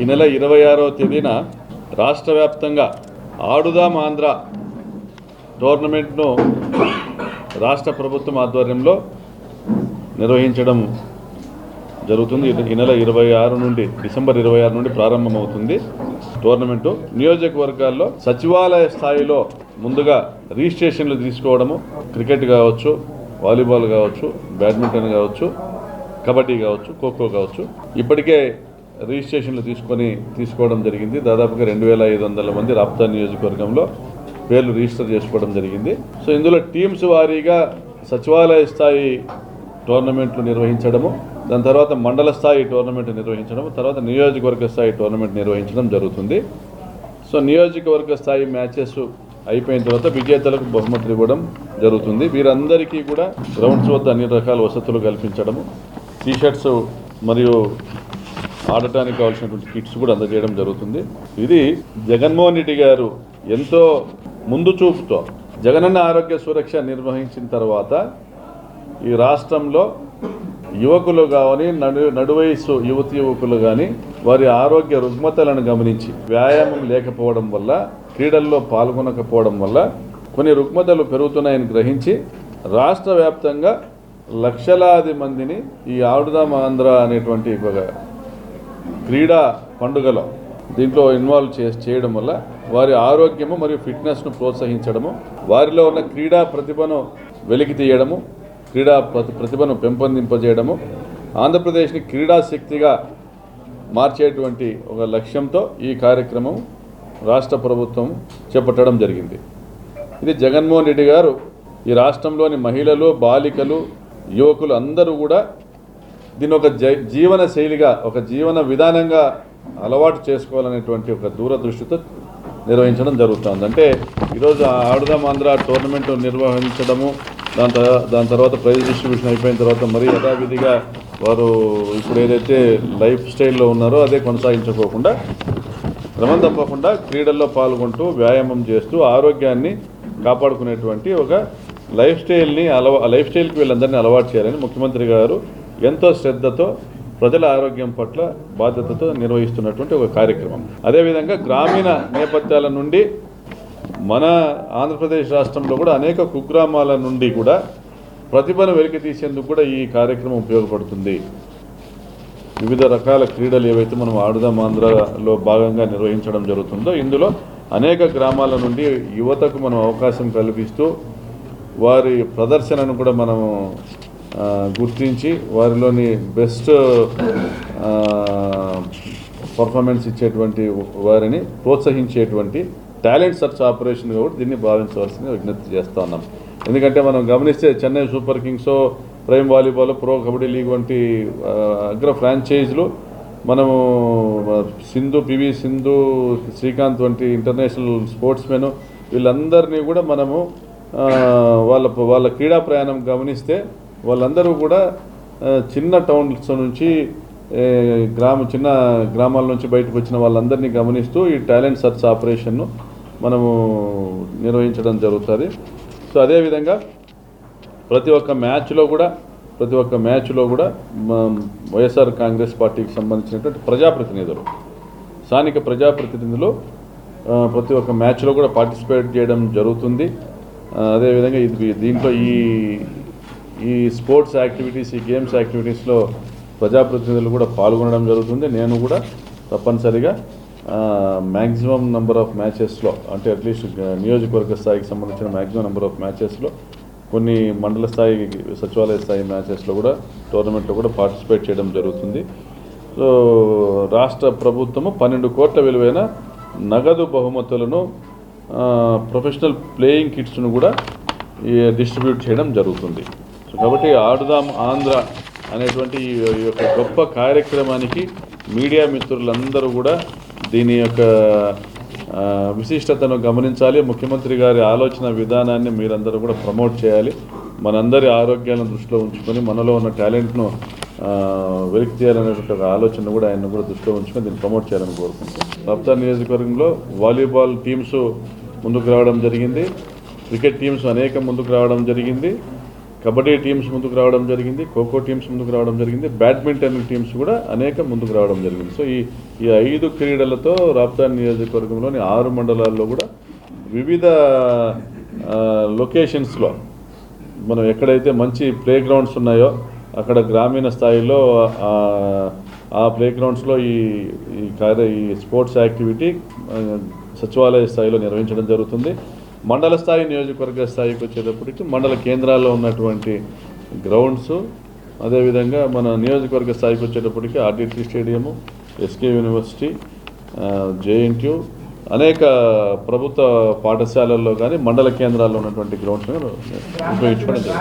ఈ నెల ఇరవై ఆరవ తేదీన రాష్ట్ర వ్యాప్తంగా ఆడుదాం ఆంధ్ర టోర్నమెంట్ను రాష్ట్ర ప్రభుత్వం ఆధ్వర్యంలో నిర్వహించడం జరుగుతుంది. ఈ నెల ఇరవై ఆరు నుండి డిసెంబర్ ఇరవై ఆరు నుండి ప్రారంభమవుతుంది. టోర్నమెంటు నియోజకవర్గాల్లో సచివాలయ స్థాయిలో ముందుగా రిజిస్ట్రేషన్లు తీసుకోవడము క్రికెట్ కావచ్చు వాలీబాల్ కావచ్చు బ్యాడ్మింటన్ కావచ్చు కబడ్డీ కావచ్చు ఖోఖో కావచ్చు. ఇప్పటికే రిజిస్ట్రేషన్లు తీసుకొని తీసుకోవడం జరిగింది. దాదాపుగా రెండు వేల ఐదు వందల మంది రాప్తా నియోజకవర్గంలో పేర్లు రిజిస్టర్ చేసుకోవడం జరిగింది. సో ఇందులో టీమ్స్ వారీగా సచివాలయ స్థాయి టోర్నమెంట్లు నిర్వహించడము దాని తర్వాత మండల స్థాయి టోర్నమెంట్ నిర్వహించడం తర్వాత నియోజకవర్గ స్థాయి టోర్నమెంట్ నిర్వహించడం జరుగుతుంది. సో నియోజకవర్గ స్థాయి మ్యాచెస్ అయిపోయిన తర్వాత విజేతలకు బహుమతులు ఇవ్వడం జరుగుతుంది. వీరందరికీ కూడా గ్రౌండ్స్ వద్ద అన్ని రకాల వసతులు కల్పించడము టీషర్ట్స్ మరియు ఆడటానికి కావాల్సినటువంటి కిట్స్ కూడా అందజేయడం జరుగుతుంది. ఇది జగన్మోహన్ రెడ్డి గారు ఎంతో ముందు చూపుతో జగనన్న ఆరోగ్య సురక్ష నిర్వహించిన తర్వాత ఈ రాష్ట్రంలో యువకులు కానీ నడు నడువయసు యువతి యువకులు కానీ వారి ఆరోగ్య రుగ్మతలను గమనించి వ్యాయామం లేకపోవడం వల్ల క్రీడల్లో పాల్గొనకపోవడం వల్ల కొన్ని రుగ్మతలు పెరుగుతున్నాయని గ్రహించి రాష్ట్ర వ్యాప్తంగా లక్షలాది మందిని ఈ ఆడుదాం ఆంధ్ర అనేటువంటి ఒక క్రీడా పండుగలో దీంట్లో ఇన్వాల్వ్ చే చేయడం వల్ల వారి ఆరోగ్యము మరియు ఫిట్నెస్ను ప్రోత్సహించడము వారిలో ఉన్న క్రీడా ప్రతిభను వెలికి తీయడము క్రీడా ప్రతి- ప్రతిభను పెంపొందింపజేయడము ఆంధ్రప్రదేశ్ని క్రీడా శక్తిగా మార్చేటువంటి ఒక లక్ష్యంతో ఈ కార్యక్రమం రాష్ట్ర ప్రభుత్వం చేపట్టడం జరిగింది. ఇది జగన్మోహన్ రెడ్డి గారు ఈ రాష్ట్రంలోని మహిళలు బాలికలు యువకులు అందరూ కూడా దీన్ని ఒక జై- జీవన శైలిగా ఒక జీవన విధానంగా అలవాటు చేసుకోవాలనేటువంటి ఒక దూరదృష్టితో నిర్వహించడం జరుగుతుంది. అంటే ఈరోజు ఆ ఆడుదాం ఆంధ్ర టోర్నమెంట్ నిర్వహించడము దాని తర్వాత దాని తర్వాత ప్రైజ్ డిస్ట్రిబ్యూషన్ అయిపోయిన తర్వాత మరీ యథావిధిగా వారు ఇప్పుడు ఏదైతే లైఫ్ స్టైల్లో ఉన్నారో అదే కొనసాగించుకోకుండా క్రమం తప్పకుండా క్రీడల్లో పాల్గొంటూ వ్యాయామం చేస్తూ ఆరోగ్యాన్ని కాపాడుకునేటువంటి ఒక లైఫ్ స్టైల్ని అలవా లైఫ్ స్టైల్కి వీళ్ళందరినీ అలవాటు చేయాలని ముఖ్యమంత్రి గారు ఎంతో శ్రద్ధతో ప్రజల ఆరోగ్యం పట్ల బాధ్యతతో నిర్వహిస్తున్నటువంటి ఒక కార్యక్రమం. అదేవిధంగా గ్రామీణ నేపథ్యాల నుండి మన ఆంధ్రప్రదేశ్ రాష్ట్రంలో కూడా అనేక కుగ్రామాల నుండి కూడా ప్రతిభను వెలికి తీసేందుకు కూడా ఈ కార్యక్రమం ఉపయోగపడుతుంది. వివిధ రకాల క్రీడలు ఏవైతే మనం ఆడుదాం ఆంధ్రలో భాగంగా నిర్వహించడం జరుగుతుందో ఇందులో అనేక గ్రామాల నుండి యువతకు మనం అవకాశం కల్పిస్తూ వారి ప్రదర్శనను కూడా మనము గుర్తించి వారిలోని బెస్ట్ పర్ఫార్మెన్స్ ఇచ్చేటువంటి వారిని ప్రోత్సహించేటువంటి టాలెంట్ సర్చ్ ఆపరేషన్ కూడా దీన్ని భావించవలసింది విజ్ఞప్తి చేస్తా ఉన్నాం. ఎందుకంటే మనం గమనిస్తే Chennai super kings prime volleyball pro kabaddi league వంటి అగ్ర ఫ్రాంచైజీలు మనము సింధు పివి సింధు శ్రీకాంత్ వంటి ఇంటర్నేషనల్ స్పోర్ట్స్ మెన్ వీళ్ళందరినీ కూడా మనము వాళ్ళ వాళ్ళ క్రీడా ప్రయాణం గమనిస్తే వాళ్ళందరూ కూడా చిన్న టౌన్స్ నుంచి గ్రామ చిన్న గ్రామాల నుంచి బయటకు వచ్చిన వాళ్ళందరినీ గమనిస్తూ ఈ టాలెంట్ సర్చ్ ఆపరేషన్ను మనము నిర్వహించడం జరుగుతుంది. సో అదేవిధంగా ప్రతి ఒక్క మ్యాచ్లో కూడా ప్రతి ఒక్క మ్యాచ్లో కూడా వైఎస్ఆర్ కాంగ్రెస్ పార్టీకి సంబంధించినటువంటి ప్రజాప్రతినిధులు స్థానిక ప్రజాప్రతినిధులు ప్రతి ఒక్క మ్యాచ్లో కూడా పార్టిసిపేట్ చేయడం జరుగుతుంది. అదేవిధంగా ఇది దీంట్లో ఈ ఈ స్పోర్ట్స్ యాక్టివిటీస్ ఈ గేమ్స్ యాక్టివిటీస్లో ప్రజాప్రతినిధులు కూడా పాల్గొనడం జరుగుతుంది. నేను కూడా తప్పనిసరిగా మ్యాక్సిమం నెంబర్ ఆఫ్ మ్యాచెస్లో అంటే అట్లీస్ట్ నియోజకవర్గ స్థాయికి సంబంధించిన మ్యాక్సిమం నెంబర్ ఆఫ్ మ్యాచెస్లో కొన్ని మండల స్థాయి సచివాలయ స్థాయి మ్యాచెస్లో కూడా టోర్నమెంట్లో కూడా పార్టిసిపేట్ చేయడం జరుగుతుంది. సో రాష్ట్ర ప్రభుత్వము పన్నెండు కోట్ల విలువైన నగదు బహుమతులను ప్రొఫెషనల్ ప్లేయింగ్ కిట్స్ను కూడా ఈ డిస్ట్రిబ్యూట్ చేయడం జరుగుతుంది. కాబట్టి ఆడుదాం ఆంధ్ర అనేటువంటి ఈ యొక్క గొప్ప కార్యక్రమానికి మీడియా మిత్రులందరూ కూడా దీని యొక్క విశిష్టతను గమనించాలి. ముఖ్యమంత్రి గారి ఆలోచన విధానాన్ని మీరందరూ కూడా ప్రమోట్ చేయాలి. మనందరి ఆరోగ్యాలను దృష్టిలో ఉంచుకొని మనలో ఉన్న టాలెంట్ను వెలికి తీయాలనేటువంటి ఒక ఆలోచన కూడా ఆయన కూడా దృష్టిలో ఉంచుకొని దీన్ని ప్రమోట్ చేయాలని కోరుకుంటున్నాం. రప్తా నియోజకవర్గంలో వాలీబాల్ టీమ్స్ ముందుకు రావడం జరిగింది. క్రికెట్ టీమ్స్ అనేక ముందుకు రావడం జరిగింది. కబడ్డీ టీమ్స్ ముందుకు రావడం జరిగింది ఖోఖో టీమ్స్ ముందుకు రావడం జరిగింది బ్యాడ్మింటన్ టీమ్స్ కూడా అనేక ముందుకు రావడం జరిగింది. సో ఈ ఈ ఐదు క్రీడలతో రాప్తాన్ నియోజకవర్గంలోని ఆరు మండలాల్లో కూడా వివిధ లొకేషన్స్లో మనం ఎక్కడైతే మంచి ప్లే గ్రౌండ్స్ ఉన్నాయో అక్కడ గ్రామీణ స్థాయిలో ఆ, ప్లేగ్రౌండ్స్లో ప్లే గ్రౌండ్స్లో ఈ ఈ కార్య ఈ స్పోర్ట్స్ యాక్టివిటీ సచివాలయ స్థాయిలో నిర్వహించడం జరుగుతుంది. మండల స్థాయి నియోజకవర్గ స్థాయికి వచ్చేటప్పటికి మండల కేంద్రాల్లో ఉన్నటువంటి గ్రౌండ్స్ అదేవిధంగా మన నియోజకవర్గ స్థాయికి వచ్చేటప్పటికి RDT stadium SK university JNTU అనేక ప్రభుత్వ పాఠశాలల్లో కానీ మండల కేంద్రాల్లో ఉన్నటువంటి గ్రౌండ్స్ ఉపయోగించుకోవడం జరుగుతుంది.